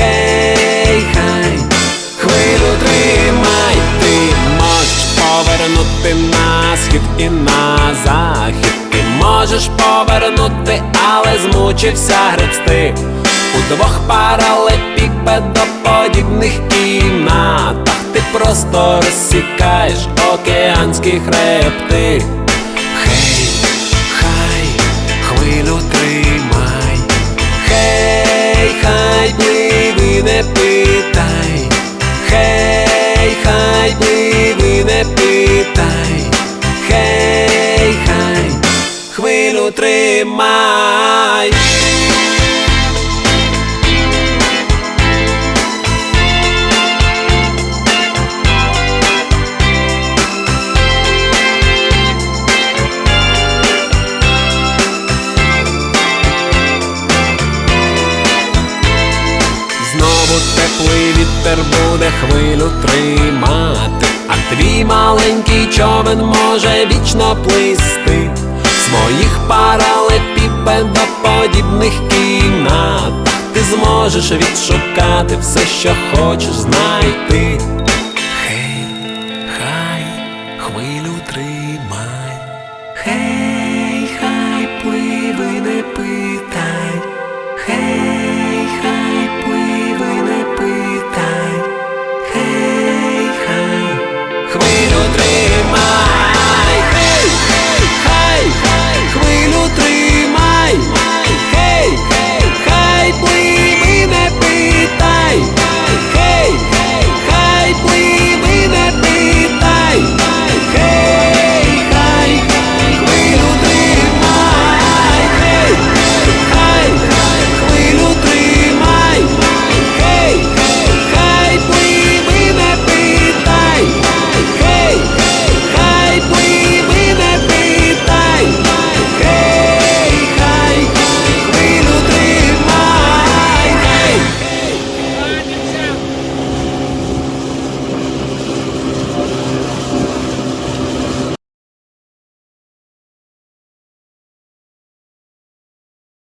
хей, хай, хвилю тримай, ти можеш повернути на схід і на захід. Ти можеш повернути, але змучився гребсти у двох паралепіпедоподібних кімнатах. Ти просто розсікаєш океанські хребти. Не питай, хей, хай, пливи, не питай, хей, хай, хвилю тримай. знову теплий вітер буде хвилю тримати, а твій маленький човен може вічно плисти своїх паралепіпедоподібних кімнат Ти зможеш відшукати все, що хочеш знайти. Хей, хай, хвилю тримай, хей, хай пливи не пи.